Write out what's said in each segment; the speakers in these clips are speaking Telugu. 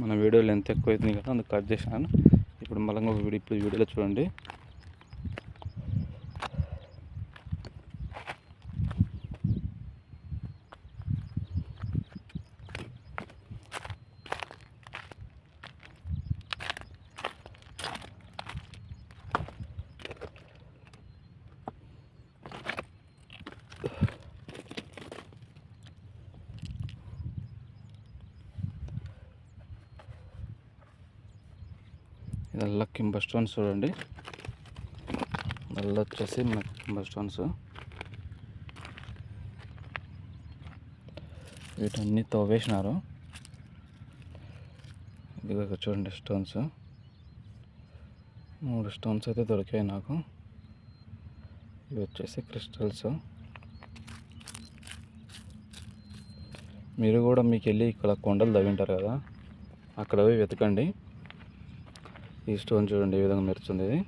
మన వీడియోలు ఎంత ఎక్కువ అవుతుంది కదా అందుకు కట్ చేశాను. ఇప్పుడు మళ్ళీ ఒక వీడియో ఇప్పుడు వీడియోలో చూడండి. నల్ల కింబ స్టోన్స్ చూడండి. మళ్ళీ వచ్చేసి కింబ స్టోన్స్. వీటన్ని తవ్వేసినారు. ఇది ఒక చూడండి స్టోన్స్. మూడు స్టోన్స్ అయితే దొరికాయి నాకు. ఇవి వచ్చేసి క్రిస్టల్స్. మీరు కూడా మీకు వెళ్ళి ఇక్కడ కొండలు తవ్వింటారు కదా అక్కడ పోయి వెతకండి. ఈ స్టోన్ చూడండి ఏ విధంగా మెరుస్తుంది ఇది.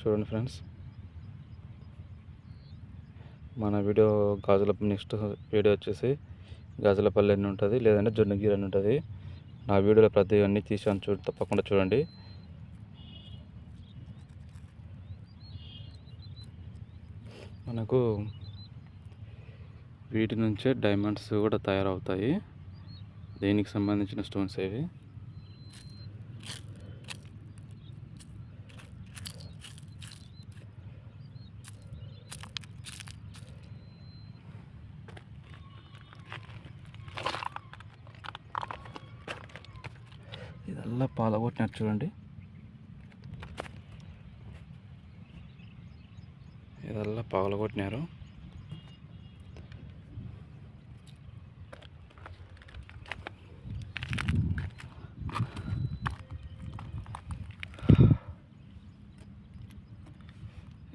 చూడండి ఫ్రెండ్స్. మన వీడియో గాజుల నెక్స్ట్ వీడియో వచ్చేసి గాజులపల్లి అని ఉంటుంది లేదంటే జొన్నగిరి అని ఉంటుంది. నా వీడియోలో ప్రతి అన్నీ తీసాను చూ తప్పకుండా చూడండి. మనకు వీటి నుంచే డైమండ్స్ కూడా తయారవుతాయి. దేనికి సంబంధించిన స్టోన్స్ ఇవి? ఇదల్లా పాలగొట్టినట్టు చూడండి. ఇదల్లా పగలగొట్టినారు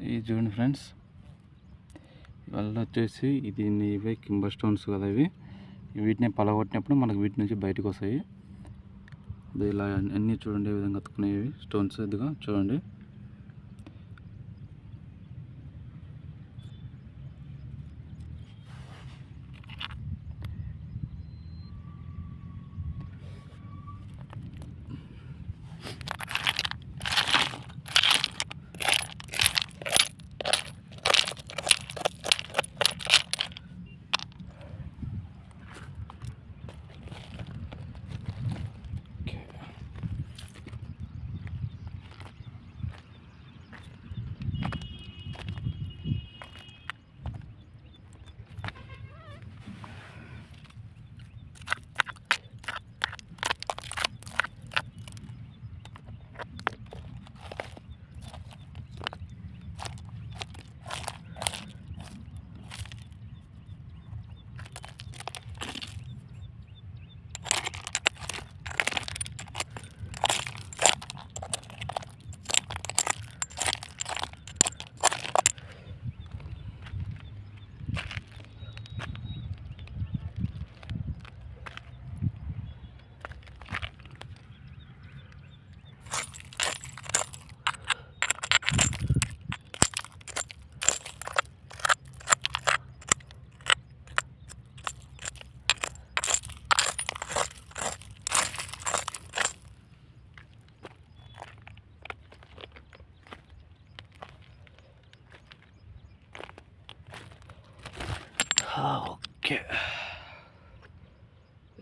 ఇది చూడండి ఫ్రెండ్స్. ఇవల్ల వచ్చేసి ఇది ఇవే కింబర్ స్టోన్స్ కదా ఇవి. వీటిని పలగొట్టినప్పుడు మనకు వీటి నుంచి బయటకు వస్తాయి. ఇలా అన్నీ చూడండి ఈ విధంగా అతుకునేవి స్టోన్స్ ఇదిగా చూడండి.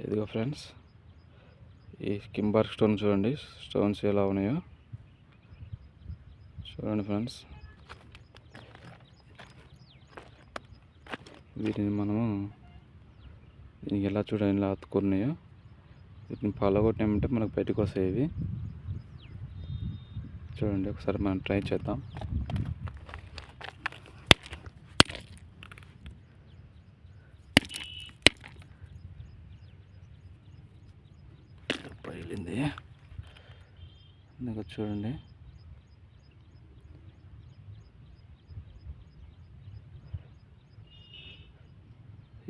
ఇదిగో ఫ్రెండ్స్ ఈ కింబర్ స్టోన్ చూడండి స్టోన్స్ ఎలా ఉన్నాయో. చూడండి ఫ్రెండ్స్ వీటిని మనము దీనికి ఎలా చూడండి ఎలా అతుకున్నాయో వీటిని పలగొట్టినామంటే మనకు బయటకు వస్తాయి ఇవి. చూడండి ఒకసారి మనం ట్రై చేద్దాం. పగిలింది ఇందాక చూడండి.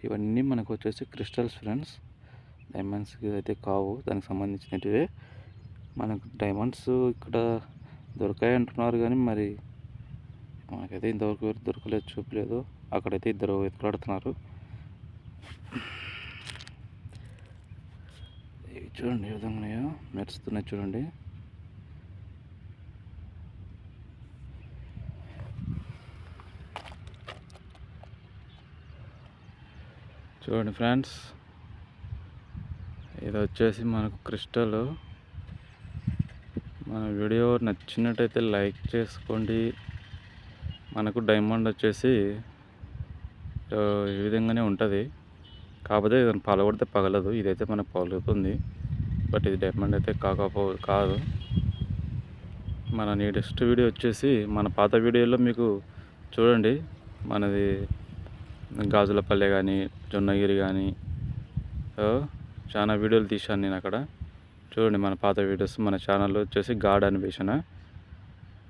ఇవన్నీ మనకు వచ్చేసి క్రిస్టల్స్ ఫ్రెండ్స్. డైమండ్స్కి అయితే కావు. దానికి సంబంధించినటివే. మనకు డైమండ్స్ ఇక్కడ దొరికాయి అంటున్నారు కానీ మరి మనకైతే ఇంతవరకు దొరకలేదు చూపలేదు. అక్కడైతే ఇద్దరు వెతులాడుతున్నారు చూడండి ఏ విధంగా ఉన్నాయో. మెరుస్తున్నాయి చూడండి. చూడండి ఫ్రెండ్స్ ఇది వచ్చేసి మనకు క్రిస్టల్. మన వీడియో నచ్చినట్టయితే లైక్ చేసుకోండి. మనకు డైమండ్ వచ్చేసి ఈ విధంగానే ఉంటుంది. కాకపోతే ఇది పగలగొడితే పగలదు. ఇదైతే మనకు పగులుతుంది. బట్ ఇది డైమండ్ అయితే కాకపో కాదు. మన నీటెస్ట్ వీడియో వచ్చేసి మన పాత వీడియోలో మీకు చూడండి. మనది గాజులపల్లె కానీ జొన్నగిరి కానీ చాలా వీడియోలు తీశాను నేను అక్కడ. చూడండి మన పాత వీడియోస్ మన ఛానల్లో వచ్చేసి గాడ్ అన్వేషణ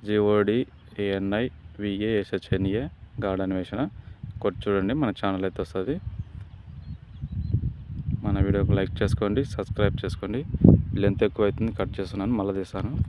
జిఓడి ఏఎన్ఐ విఏఎస్హెచ్ఎన్ఏ గాడ్ అన్వేషణ కొట్టి చూడండి మన ఛానల్ అయితే వస్తుంది. వీడియోకి లైక్ చేసుకోండి సబ్స్క్రైబ్ చేసుకోండి. లెంత్ ఎక్కువ అవుతుంది కట్ చేస్తున్నాను మళ్ళీ తీస్తాను.